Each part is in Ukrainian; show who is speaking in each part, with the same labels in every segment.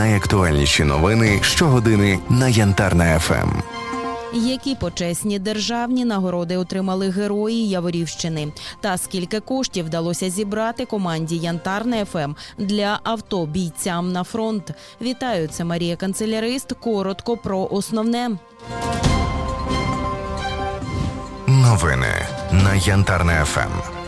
Speaker 1: Найактуальніші новини щогодини на Янтарна Ем. ФМ.
Speaker 2: Які почесні державні нагороди отримали герої Яворівщини? Та скільки коштів вдалося зібрати команді Янтарне ФМ для авто бійцям на фронт? Вітаю, це Марія Канцелярист. Коротко про основне.
Speaker 1: Новини на Янтарна Ем. ФМ.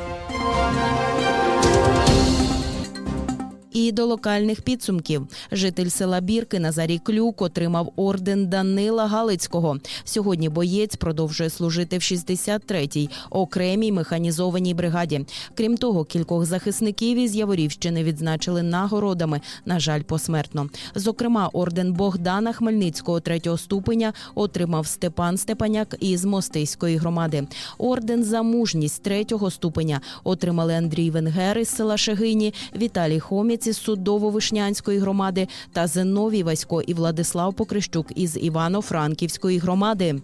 Speaker 2: І до локальних підсумків житель села Бірки Назарій Клюк отримав орден Данила Галицького. Сьогодні боєць продовжує служити в 63-й окремій механізованій бригаді. Крім того, кількох захисників із Яворівщини відзначили нагородами. На жаль, посмертно. Зокрема, орден Богдана Хмельницького третього ступеня отримав Степан Степаняк із Мостиської громади. Орден за мужність третього ступеня отримали Андрій Венгер із села Шегині, Віталій Хоміць Судово-Вишнянської громади та Зиновій Васько і Владислав Покрищук із Івано-Франківської громади.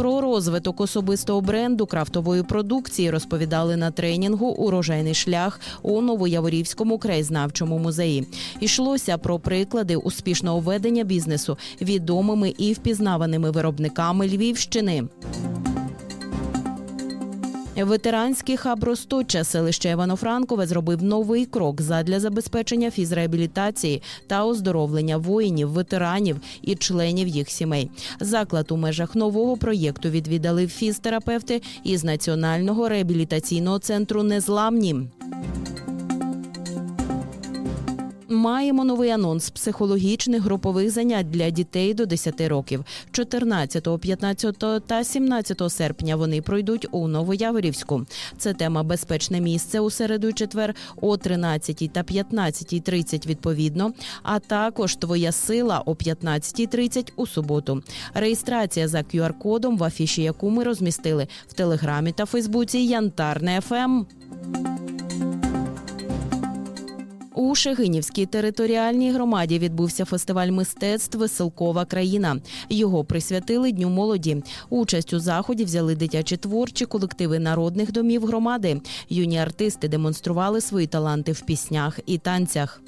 Speaker 2: Про розвиток особистого бренду крафтової продукції розповідали на тренінгу Урожайний шлях у Новояворівському краєзнавчому музеї. Ішлося про приклади успішного ведення бізнесу відомими і впізнаваними виробниками Львівщини. Ветеранський хаб Росточа селище Івано-Франкове зробив новий крок задля забезпечення фізреабілітації та оздоровлення воїнів, ветеранів і членів їх сімей. Заклад у межах нового проєкту відвідали фізтерапевти із Національного реабілітаційного центру Незламні. Маємо новий анонс психологічних групових занять для дітей до 10 років. 14, 15 та 17 серпня вони пройдуть у Новояворівську. Це тема безпечне місце у середу і четвер о 13 та 15.30 відповідно, а також твоя сила о 15.30 у суботу. Реєстрація за QR-кодом в афіші, яку ми розмістили в телеграмі та Фейсбуці Янтарне ФМ. У Шегинівській територіальній громаді відбувся фестиваль мистецтв Веселкова країна. Його присвятили Дню молоді. Участь у заході взяли дитячі творчі колективи народних домів громади. Юні артисти демонстрували свої таланти в піснях і танцях.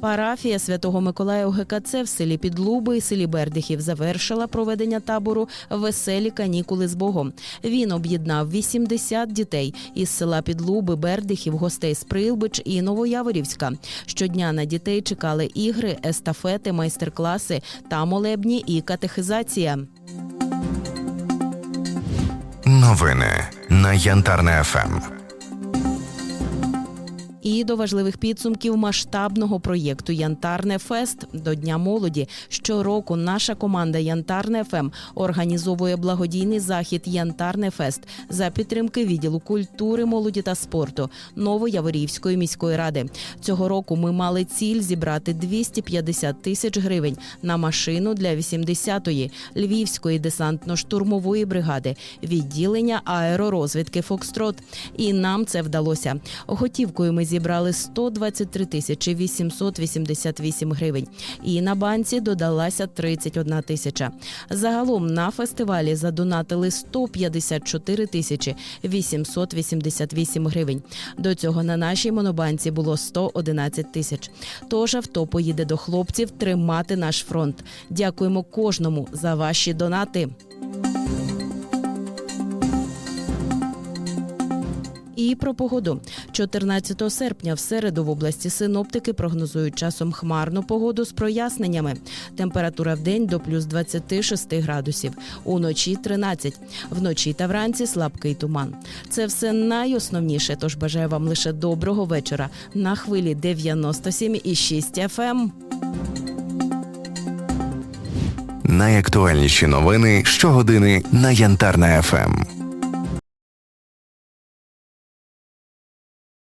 Speaker 2: Парафія Святого Миколая ГКЦ в селі Підлуби і селі Бердихів завершила проведення табору Веселі канікули з Богом. Він об'єднав 80 дітей із села Підлуби, Бердихів, гостей з Прилбич і Новояворівська. Щодня на дітей чекали ігри, естафети, майстер-класи та молебні і катехизація.
Speaker 1: Новини на Янтарна ФМ.
Speaker 2: І до важливих підсумків масштабного проєкту Янтарне Фест до Дня молоді. Щороку наша команда Янтарне ФМ організовує благодійний захід Янтарне Фест за підтримки відділу культури, молоді та спорту Новояворівської міської ради. Цього року ми мали ціль зібрати 250 тисяч гривень на машину для 80-ї Львівської десантно-штурмової бригади, відділення аеророзвідки Фокстрот. І нам це вдалося. Готівкою ми зібрали 123 тисячі 888 гривень. І на банці додалася 31 тисяча. Загалом на фестивалі задонатили 154 тисячі 888 гривень. До цього на нашій монобанці було 111 тисяч. Тож авто поїде до хлопців тримати наш фронт. Дякуємо кожному за ваші донати. І про погоду 14 серпня в середу в області синоптики прогнозують часом хмарну погоду з проясненнями. Температура в день до плюс 26 градусів, уночі 13. Вночі та вранці слабкий туман. Це все найосновніше. Тож бажаю вам лише доброго вечора на хвилі 97,6 FM.
Speaker 1: Найактуальніші новини щогодини на Янтарна ФМ.